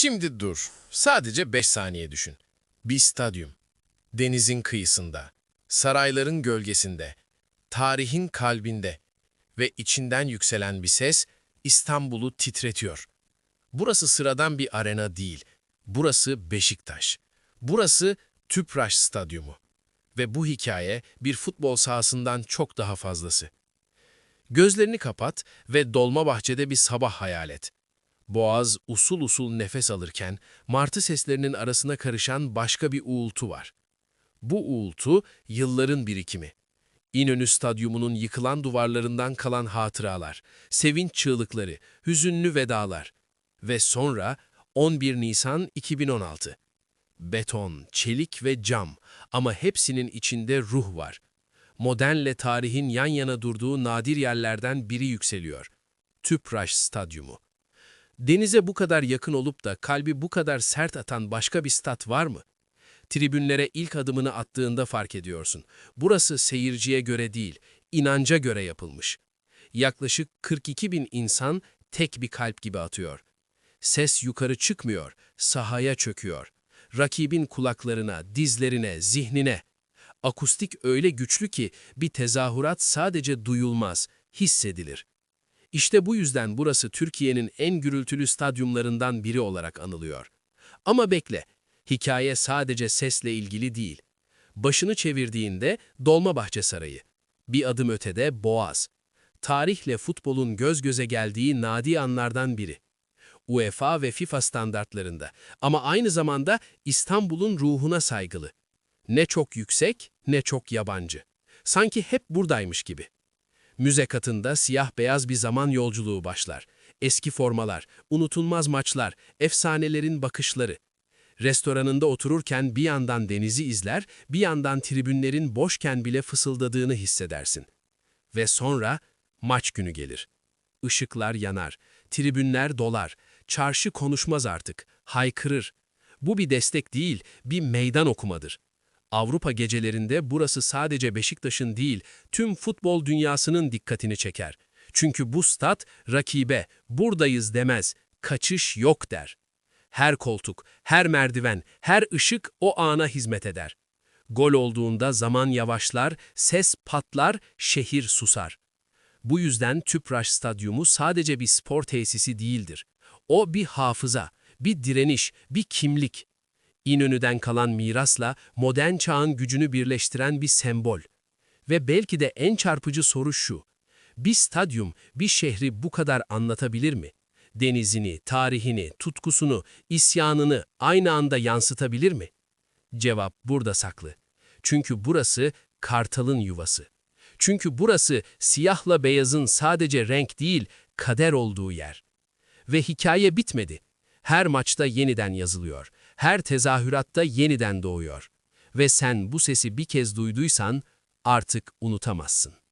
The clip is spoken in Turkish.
Şimdi dur. Sadece 5 saniye düşün. Bir stadyum. Denizin kıyısında. Sarayların gölgesinde. Tarihin kalbinde. Ve içinden yükselen bir ses İstanbul'u titretiyor. Burası sıradan bir arena değil. Burası Beşiktaş. Burası Tüpraş Stadyumu. Ve bu hikaye bir futbol sahasından çok daha fazlası. Gözlerini kapat ve Dolmabahçe'de bir sabah hayal et. Boğaz usul usul nefes alırken martı seslerinin arasına karışan başka bir uğultu var. Bu uğultu yılların birikimi. İnönü Stadyumu'nun yıkılan duvarlarından kalan hatıralar, sevinç çığlıkları, hüzünlü vedalar. Ve sonra 11 Nisan 2016. Beton, çelik ve cam ama hepsinin içinde ruh var. Modernle tarihin yan yana durduğu nadir yerlerden biri yükseliyor. Tüpraş Stadyumu. Denize bu kadar yakın olup da kalbi bu kadar sert atan başka bir stat var mı? Tribünlere ilk adımını attığında fark ediyorsun. Burası seyirciye göre değil, inanca göre yapılmış. Yaklaşık 42 bin insan tek bir kalp gibi atıyor. Ses yukarı çıkmıyor, sahaya çöküyor. Rakibin kulaklarına, dizlerine, zihnine. Akustik öyle güçlü ki bir tezahürat sadece duyulmaz, hissedilir. İşte bu yüzden burası Türkiye'nin en gürültülü stadyumlarından biri olarak anılıyor. Ama bekle, hikaye sadece sesle ilgili değil. Başını çevirdiğinde Dolmabahçe Sarayı, bir adım ötede Boğaz. Tarihle futbolun göz göze geldiği nadi anlardan biri. UEFA ve FIFA standartlarında ama aynı zamanda İstanbul'un ruhuna saygılı. Ne çok yüksek ne çok yabancı. Sanki hep buradaymış gibi. Müze katında siyah beyaz bir zaman yolculuğu başlar. Eski formalar, unutulmaz maçlar, efsanelerin bakışları. Restoranında otururken bir yandan denizi izler, bir yandan tribünlerin boşken bile fısıldadığını hissedersin. Ve sonra maç günü gelir. Işıklar yanar, tribünler dolar, çarşı konuşmaz artık, haykırır. Bu bir destek değil, bir meydan okumadır. Avrupa gecelerinde burası sadece Beşiktaş'ın değil, tüm futbol dünyasının dikkatini çeker. Çünkü bu stat rakibe buradayız demez, kaçış yok der. Her koltuk, her merdiven, her ışık o ana hizmet eder. Gol olduğunda zaman yavaşlar, ses patlar, şehir susar. Bu yüzden Tüpraş Stadyumu sadece bir spor tesisi değildir. O bir hafıza, bir direniş, bir kimlik. İnönü'den kalan mirasla modern çağın gücünü birleştiren bir sembol. Ve belki de en çarpıcı soru şu. Bir stadyum bir şehri bu kadar anlatabilir mi? Denizini, tarihini, tutkusunu, isyanını aynı anda yansıtabilir mi? Cevap burada saklı. Çünkü burası kartalın yuvası. Çünkü burası siyahla beyazın sadece renk değil, kader olduğu yer. Ve hikaye bitmedi. Her maçta yeniden yazılıyor. Her tezahüratta yeniden doğuyor. Ve sen bu sesi bir kez duyduysan artık unutamazsın.